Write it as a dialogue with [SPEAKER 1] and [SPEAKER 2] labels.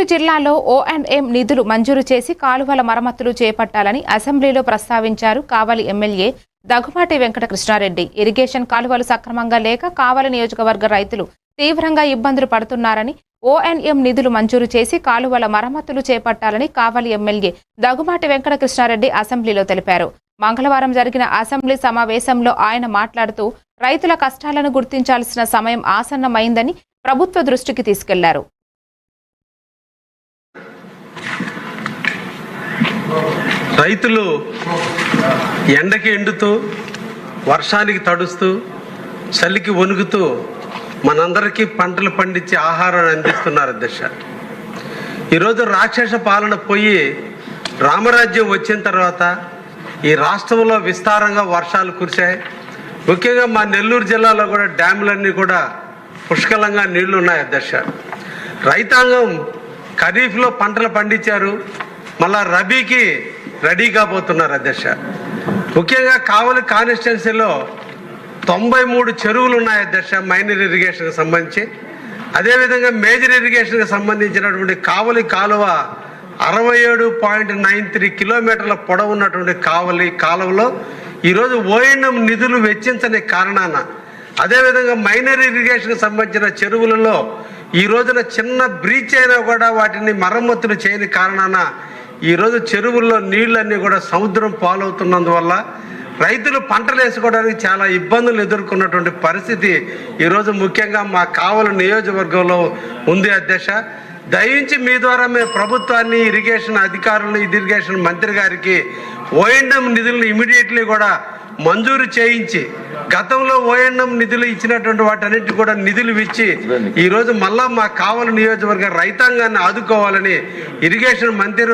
[SPEAKER 1] నెల్లూరు జిల్లాలో ఓఎండ్ఎం నిధులు మంజూరు చేసి కాలువల మరమ్మతులు చేపట్టాలని అసెంబ్లీలో ప్రస్తావించారు కావలి ఎమ్మెల్యే దగ్గుమాటి వెంకట కృష్ణారెడ్డి ఇరిగేషన్ కాలువలు సక్రమంగా లేక కావలి నియోజకవర్గ రైతులు తీవ్రంగా ఇబ్బందులు పడుతున్నారని ఓఎన్ఎం నిధులు మంజూరు చేసి కాలువల మరమ్మతులు చేపట్టాలని కావలి ఎమ్మెల్యే దగ్గుమాటి వెంకట కృష్ణారెడ్డి అసెంబ్లీలో తెలిపారు. మంగళవారం జరిగిన అసెంబ్లీ సమావేశంలో ఆయన మాట్లాడుతూ రైతుల కష్టాలను గుర్తించాల్సిన సమయం ఆసన్నమైందని ప్రభుత్వ దృష్టికి తీసుకెళ్ళారు.
[SPEAKER 2] రైతులు ఎండకి ఎండుతూ వర్షానికి తడుస్తూ చలికి వణుకుతూ మనందరికీ పంటలు పండించి ఆహారాన్ని అందిస్తున్నారు అధ్యక్ష ఈరోజు రాక్షస పాలన పోయి రామరాజ్యం వచ్చిన తర్వాత ఈ రాష్ట్రంలో విస్తారంగా వర్షాలు కురిశాయి. ముఖ్యంగా మా నెల్లూరు జిల్లాలో కూడా డ్యాములన్నీ కూడా పుష్కలంగా నీళ్ళు ఉన్నాయి అధ్యక్ష రైతాంగం ఖరీఫ్లో పంటలు పండించారు. మళ్ళా రబీకి రెడీ కాబోతున్నారు అధ్యక్ష. ముఖ్యంగా కావలి కాన్స్టిట్యున్సీలో తొంభై మూడు చెరువులు ఉన్నాయి అధ్యక్ష మైనర్ ఇరిగేషన్కి సంబంధించి. అదేవిధంగా మేజర్ ఇరిగేషన్కి సంబంధించినటువంటి కావలి కాలువ అరవై ఏడు పాయింట్ నైన్ త్రీ కిలోమీటర్ల పొడవు ఉన్నటువంటి కావలి కాలువలో ఈరోజు ఓఎన్ఎం నిధులు వెచ్చించని కారణాన అదేవిధంగా మైనర్ ఇరిగేషన్కి సంబంధించిన చెరువులలో ఈ రోజున చిన్న బ్రీచ్ అయినా కూడా వాటిని మరమ్మతులు చేయని కారణాన ఈరోజు చెరువుల్లో నీళ్ళన్నీ కూడా సముద్రం పాలవుతున్నందువల్ల రైతులు పంటలు వేసుకోవడానికి చాలా ఇబ్బందులు ఎదుర్కొన్నటువంటి పరిస్థితి ఈరోజు ముఖ్యంగా మా కావలి నియోజకవర్గంలో ఉంది అధ్యక్ష. దయించి మీ ద్వారా మేము ప్రభుత్వాన్ని ఇరిగేషన్ అధికారులు ఇరిగేషన్ మంత్రి గారికి ఓఎండం నిధులను ఇమీడియట్లీ కూడా మంజూరు చేయించి గతంలో ఓఎండం నిధులు ఇచ్చినటువంటి వాటన్నిటి కూడా నిధులు ఇచ్చి ఈరోజు మళ్ళా మా కావలి నియోజకవర్గ రైతాంగాన్ని ఆదుకోవాలని ఇరిగేషన్ మంత్రి